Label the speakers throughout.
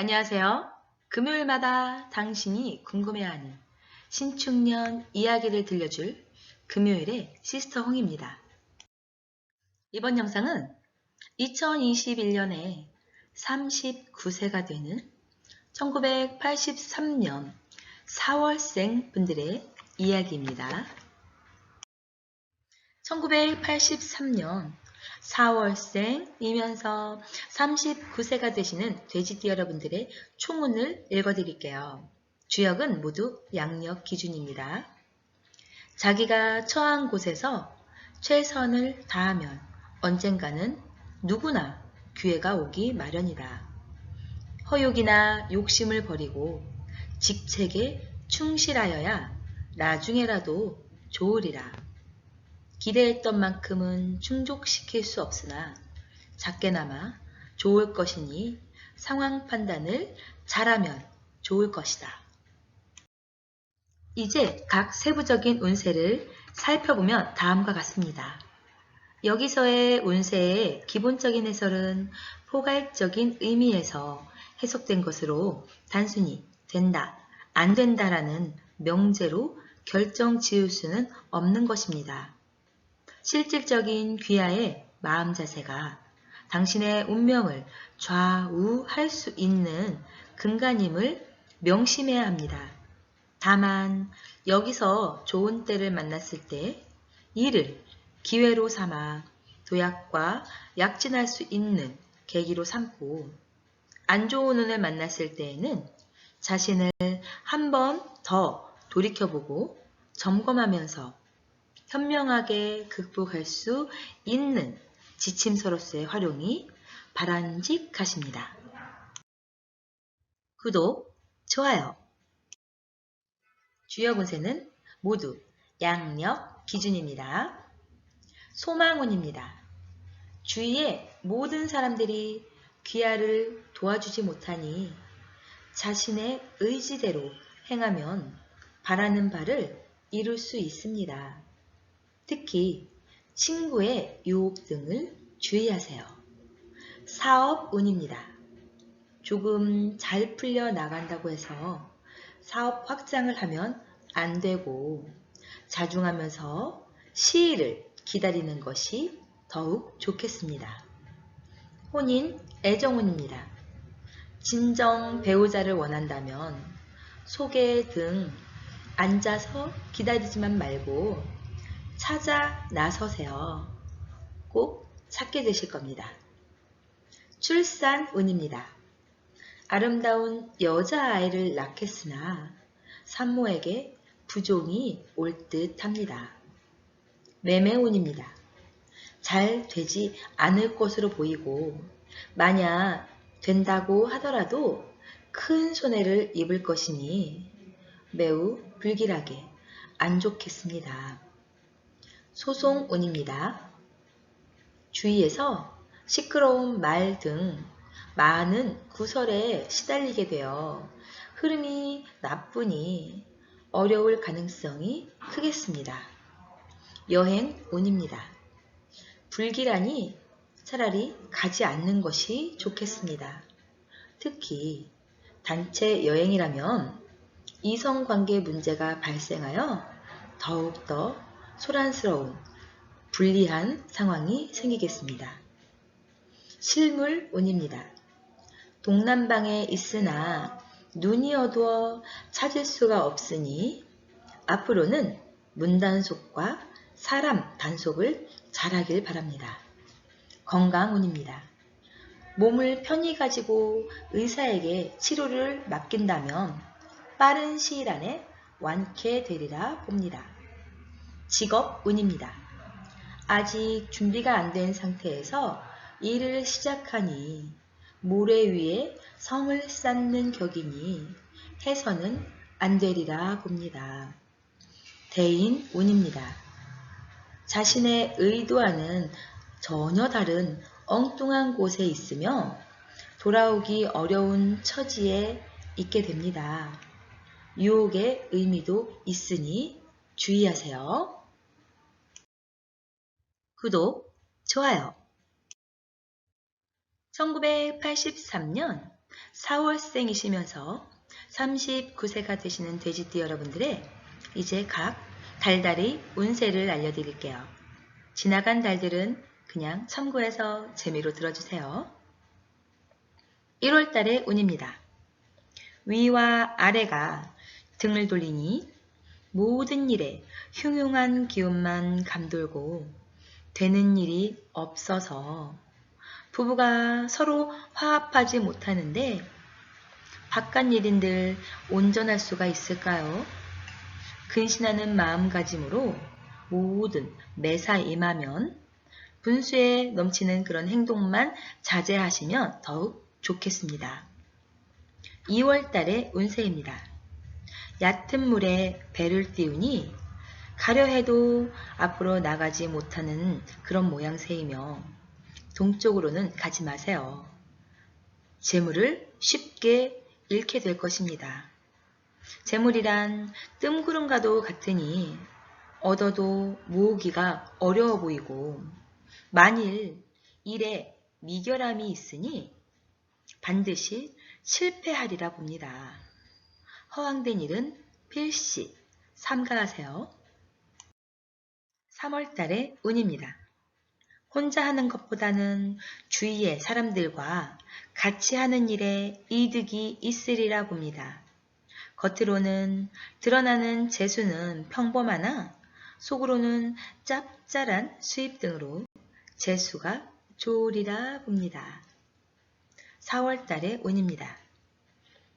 Speaker 1: 안녕하세요. 금요일마다 당신이 궁금해하는 신축년 이야기를 들려줄 금요일의 시스터 홍입니다. 이번 영상은 2021년에 39세가 되는 1983년 4월생 분들의 이야기입니다. 1983년 4월생이면서 39세가 되시는 돼지띠 여러분들의 총운을 읽어드릴게요. 주역은 모두 양력 기준입니다. 자기가 처한 곳에서 최선을 다하면 언젠가는 누구나 기회가 오기 마련이다. 허욕이나 욕심을 버리고 직책에 충실하여야 나중에라도 좋으리라. 기대했던 만큼은 충족시킬 수 없으나 작게나마 좋을 것이니 상황 판단을 잘하면 좋을 것이다. 이제 각 세부적인 운세를 살펴보면 다음과 같습니다. 여기서의 운세의 기본적인 해설은 포괄적인 의미에서 해석된 것으로 단순히 된다, 안 된다라는 명제로 결정 지을 수는 없는 것입니다. 실질적인 귀하의 마음 자세가 당신의 운명을 좌우할 수 있는 근간임을 명심해야 합니다. 다만 여기서 좋은 때를 만났을 때 이를 기회로 삼아 도약과 약진할 수 있는 계기로 삼고 안 좋은 운을 만났을 때에는 자신을 한 번 더 돌이켜보고 점검하면서 현명하게 극복할 수 있는 지침서로서의 활용이 바람직하십니다. 구독, 좋아요. 주역 운세는 모두 양력 기준입니다. 소망운입니다. 주위의 모든 사람들이 귀하를 도와주지 못하니 자신의 의지대로 행하면 바라는 바를 이룰 수 있습니다. 특히 친구의 유혹 등을 주의하세요. 사업 운입니다. 조금 잘 풀려 나간다고 해서 사업 확장을 하면 안 되고 자중하면서 시일을 기다리는 것이 더욱 좋겠습니다. 혼인 애정운입니다. 진정 배우자를 원한다면 소개 등 앉아서 기다리지만 말고 찾아 나서세요. 꼭 찾게 되실 겁니다. 출산 운입니다. 아름다운 여자아이를 낳겠으나 산모에게 부종이 올 듯 합니다. 매매운입니다. 잘 되지 않을 것으로 보이고 만약 된다고 하더라도 큰 손해를 입을 것이니 매우 불길하게 안 좋겠습니다. 소송운입니다. 주위에서 시끄러운 말 등 많은 구설에 시달리게 되어 흐름이 나쁘니 어려울 가능성이 크겠습니다. 여행 운입니다. 불길하니 차라리 가지 않는 것이 좋겠습니다. 특히 단체 여행이라면 이성관계 문제가 발생하여 더욱더 소란스러운 불리한 상황이 생기겠습니다. 실물 운입니다. 동남방에 있으나 눈이 어두워 찾을 수가 없으니 앞으로는 문단속과 사람 단속을 잘하길 바랍니다. 건강 운입니다. 몸을 편히 가지고 의사에게 치료를 맡긴다면 빠른 시일 안에 완쾌되리라 봅니다. 직업 운입니다. 아직 준비가 안 된 상태에서 일을 시작하니 모래 위에 성을 쌓는 격이니 해서는 안 되리라 봅니다. 대인 운입니다. 자신의 의도와는 전혀 다른 엉뚱한 곳에 있으며 돌아오기 어려운 처지에 있게 됩니다. 유혹의 의미도 있으니 주의하세요. 구독, 좋아요. 1983년 4월생이시면서 39세가 되시는 돼지띠 여러분들의 이제 각 달달이 운세를 알려드릴게요. 지나간 달들은 그냥 참고해서 재미로 들어주세요. 1월달의 운입니다. 위와 아래가 등을 돌리니 모든 일에 흉흉한 기운만 감돌고 되는 일이 없어서 부부가 서로 화합하지 못하는데 바깥 일인들 온전할 수가 있을까요? 근신하는 마음가짐으로 모든 매사 임하면 분수에 넘치는 그런 행동만 자제하시면 더욱 좋겠습니다. 2월 달의 운세입니다. 얕은 물에 배를 띄우니 가려 해도 앞으로 나가지 못하는 그런 모양새이며 동쪽으로는 가지 마세요. 재물을 쉽게 잃게 될 것입니다. 재물이란 뜸구름과도 같으니 얻어도 모으기가 어려워 보이고 만일 일에 미결함이 있으니 반드시 실패하리라 봅니다. 허황된 일은 필시 삼가하세요. 3월달의 운입니다. 혼자 하는 것보다는 주위의 사람들과 같이 하는 일에 이득이 있으리라 봅니다. 겉으로는 드러나는 재수는 평범하나 속으로는 짭짤한 수입 등으로 재수가 좋으리라 봅니다. 4월달의 운입니다.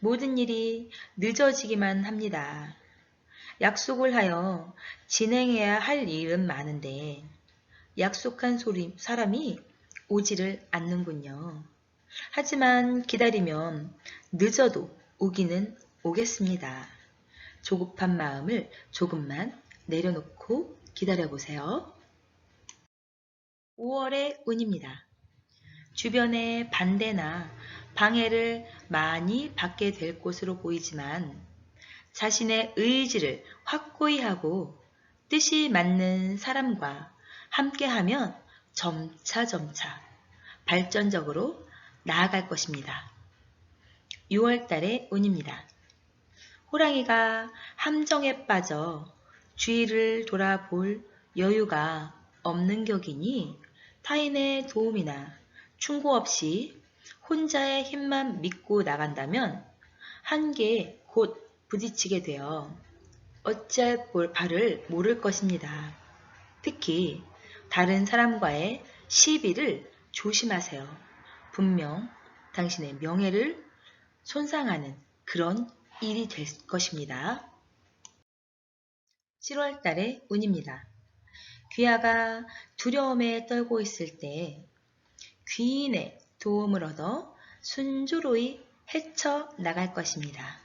Speaker 1: 모든 일이 늦어지기만 합니다. 약속을 하여 진행해야 할 일은 많은데 약속한 소리, 사람이 오지를 않는군요. 하지만 기다리면 늦어도 오기는 오겠습니다. 조급한 마음을 조금만 내려놓고 기다려보세요. 5월의 운입니다. 주변의 반대나 방해를 많이 받게 될 것으로 보이지만 자신의 의지를 확고히 하고 뜻이 맞는 사람과 함께하면 점차점차 발전적으로 나아갈 것입니다. 6월달의 운입니다. 호랑이가 함정에 빠져 주위를 돌아볼 여유가 없는 격이니 타인의 도움이나 충고 없이 혼자의 힘만 믿고 나간다면 한계에 곧 부딪히게 되어 어찌할 바를 모를 것입니다. 특히 다른 사람과의 시비를 조심하세요. 분명 당신의 명예를 손상하는 그런 일이 될 것입니다. 7월 달의 운입니다. 귀하가 두려움에 떨고 있을 때 귀인의 도움을 얻어 순조로이 헤쳐 나갈 것입니다.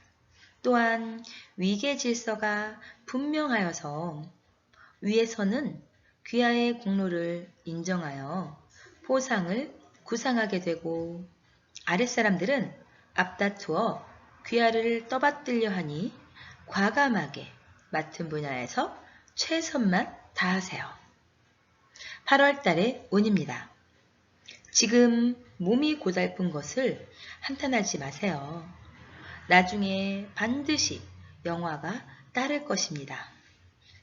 Speaker 1: 또한 위계 질서가 분명하여서 위에서는 귀하의 공로를 인정하여 포상을 구상하게 되고 아랫사람들은 앞다투어 귀하를 떠받들려 하니 과감하게 맡은 분야에서 최선만 다하세요. 8월 달의 운입니다. 지금 몸이 고달픈 것을 한탄하지 마세요. 나중에 반드시 영화가 따를 것입니다.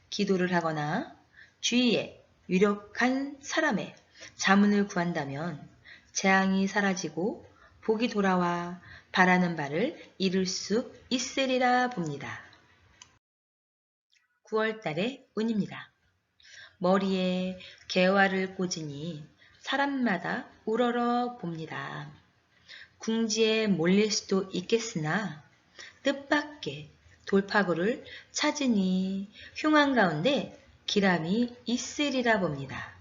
Speaker 1: 기도를 하거나 주위에 유력한 사람의 자문을 구한다면 재앙이 사라지고 복이 돌아와 바라는 바를 이룰 수 있으리라 봅니다. 9월달의 운입니다. 머리에 개화를 꽂으니 사람마다 우러러 봅니다. 궁지에 몰릴 수도 있겠으나 뜻밖의 돌파구를 찾으니 흉한 가운데 기람이 있으리라 봅니다.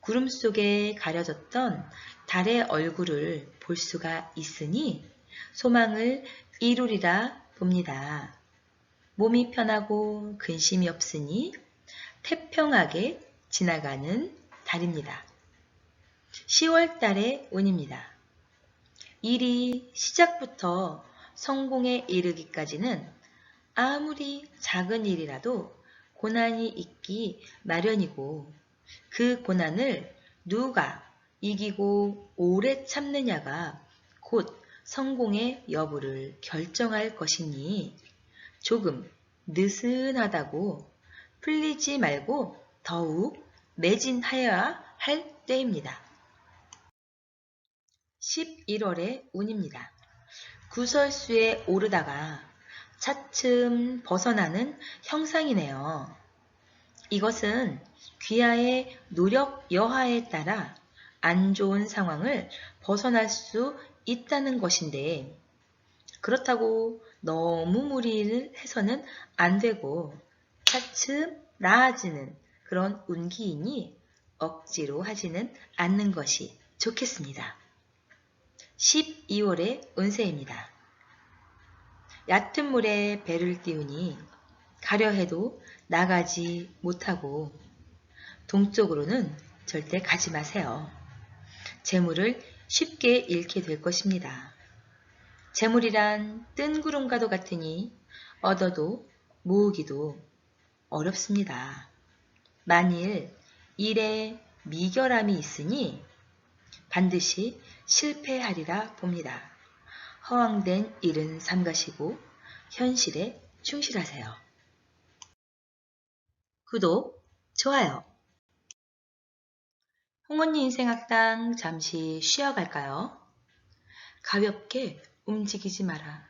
Speaker 1: 구름 속에 가려졌던 달의 얼굴을 볼 수가 있으니 소망을 이루리라 봅니다. 몸이 편하고 근심이 없으니 태평하게 지나가는 달입니다. 10월 달의 운입니다. 일이 시작부터 성공에 이르기까지는 아무리 작은 일이라도 고난이 있기 마련이고 그 고난을 누가 이기고 오래 참느냐가 곧 성공의 여부를 결정할 것이니 조금 느슨하다고 풀리지 말고 더욱 매진하여야 할 때입니다. 11월의 운입니다. 구설수에 오르다가 차츰 벗어나는 형상이네요. 이것은 귀하의 노력 여하에 따라 안 좋은 상황을 벗어날 수 있다는 것인데 그렇다고 너무 무리를 해서는 안 되고 차츰 나아지는 그런 운기이니 억지로 하지는 않는 것이 좋겠습니다. 12월의 운세입니다. 얕은 물에 배를 띄우니 가려 해도 나가지 못하고 동쪽으로는 절대 가지 마세요. 재물을 쉽게 잃게 될 것입니다. 재물이란 뜬구름과도 같으니 얻어도 모으기도 어렵습니다. 만일 일에 미결함이 있으니 반드시 실패하리라 봅니다. 허황된 일은 삼가시고 현실에 충실하세요. 구독, 좋아요. 홍언니 인생학당 잠시 쉬어갈까요? 가볍게 움직이지 마라.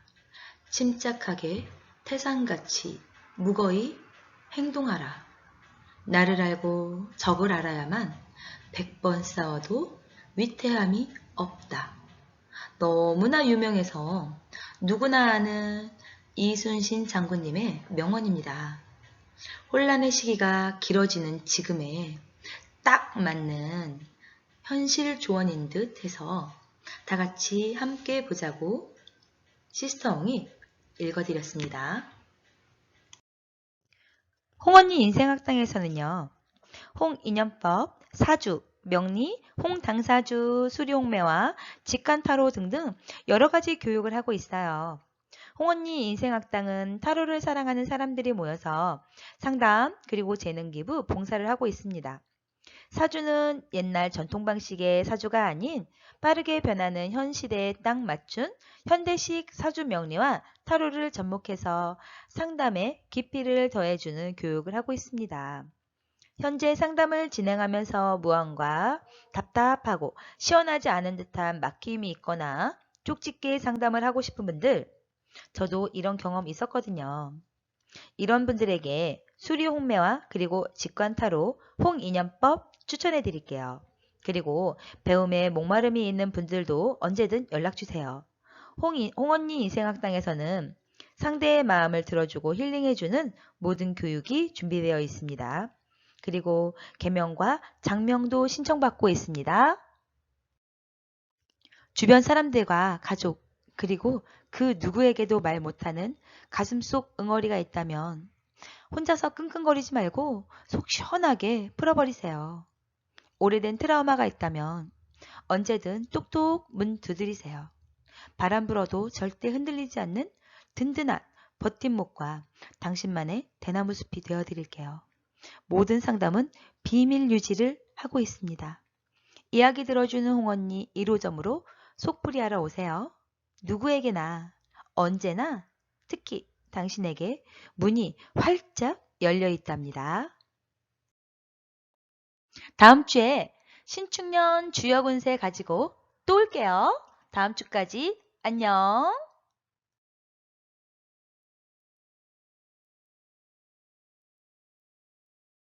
Speaker 1: 침착하게 태산같이 무거이 행동하라. 나를 알고 적을 알아야만 백번 싸워도 위태함이 없다. 너무나 유명해서 누구나 아는 이순신 장군님의 명언입니다. 혼란의 시기가 길어지는 지금에 딱 맞는 현실 조언인 듯 해서 다 같이 함께 보자고 시스터홍이 읽어드렸습니다. 홍언니 인생학당에서는요. 홍인연법, 사주, 명리, 홍당사주, 수리홍매와 직관타로 등등 여러 가지 교육을 하고 있어요. 홍언니 인생학당은 타로를 사랑하는 사람들이 모여서 상담 그리고 재능기부 봉사를 하고 있습니다. 사주는 옛날 전통 방식의 사주가 아닌 빠르게 변하는 현 시대에 딱 맞춘 현대식 사주 명리와 타로를 접목해서 상담에 깊이를 더해주는 교육을 하고 있습니다. 현재 상담을 진행하면서 무언가 답답하고 시원하지 않은 듯한 막힘이 있거나 쪽집게 상담을 하고 싶은 분들, 저도 이런 경험 있었거든요. 이런 분들에게 수리 홍매와 그리고 직관타로 홍인연법 추천해 드릴게요. 그리고 배움에 목마름이 있는 분들도 언제든 연락주세요. 홍, 홍언니 인생학당에서는 상대의 마음을 들어주고 힐링해주는 모든 교육이 준비되어 있습니다. 그리고 개명과 장명도 신청받고 있습니다. 주변 사람들과 가족, 그리고 그 누구에게도 말 못하는 가슴 속 응어리가 있다면 혼자서 끙끙거리지 말고 속 시원하게 풀어버리세요. 오래된 트라우마가 있다면 언제든 똑똑 문 두드리세요. 바람 불어도 절대 흔들리지 않는 든든한 버팀목과 당신만의 대나무 숲이 되어드릴게요. 모든 상담은 비밀 유지를 하고 있습니다. 이야기 들어주는 홍언니 1호점으로 속풀이 하러 오세요. 누구에게나 언제나 특히 당신에게 문이 활짝 열려 있답니다. 다음 주에 신축년 주역 운세 가지고 또 올게요. 다음 주까지 안녕.